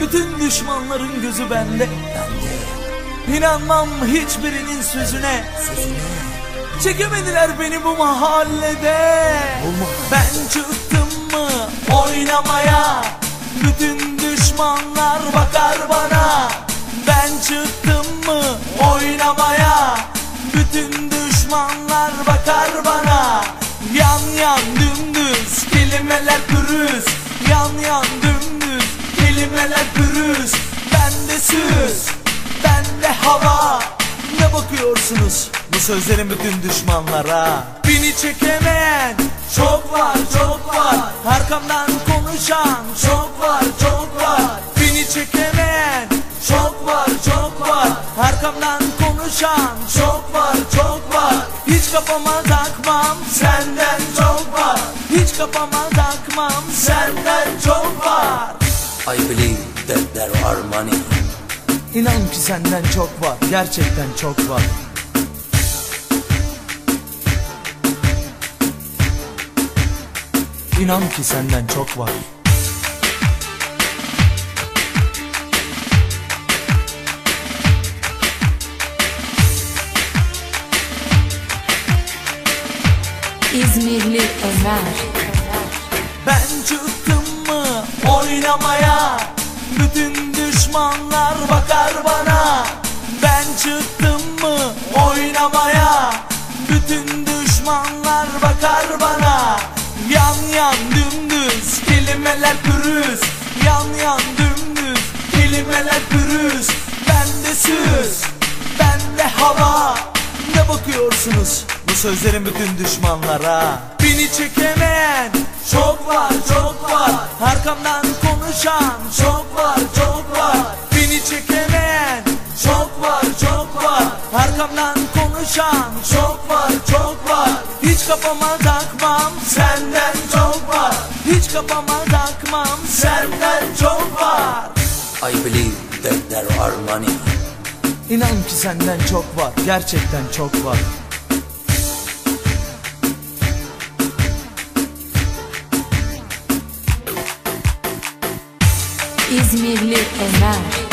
Bütün düşmanların gözü bende. İnanmam hiçbirinin sözüne. Çekemediler beni bu mahallede. Ben çıktım mı oynamaya? Bütün düşmanlar bakar bana. Ben çıktım mı oynamaya? Bütün düşmanlar bakar bana. Yan yan dümdüz kelimeler pürüz Yan yan dümdüz kelimeler pürüz. Bende süz Bende hava. Ne bakıyorsunuz? Bu sözlerin bütün düşmanlara. Beni çekemeyen çok var çok var. Arkamdan konuşan çok var çok var. Beni çekemeyen çok var çok var. Arkamdan konuşan çok var çok var. Hiç kafama takmam senden çok Hiç kafama takmam. Senden çok var. I believe that there are money. İnan ki senden çok var. Gerçekten çok var. İnan ki senden çok var İzmirli Ömer. Ben çıktım mı oynamaya? Bütün düşmanlar bakar bana. Ben çıktım mı oynamaya? Bütün düşmanlar bakar bana. Yan yan dümdüz kelimeler pürüz. Yan yan dümdüz Ne bakıyorsunuz bu sözlerin bütün düşmanlara. Beni çekemeyen çok var çok var. Arkamdan konuşan çok var çok var. Beni çekemeyen çok var çok var. Arkamdan konuşan çok var çok var. Hiç kafama takmam senden çok var. Hiç kafama takmam senden çok var. I believe that there are money. İnan ki senden çok var gerçekten çok var. İzmirli Ömer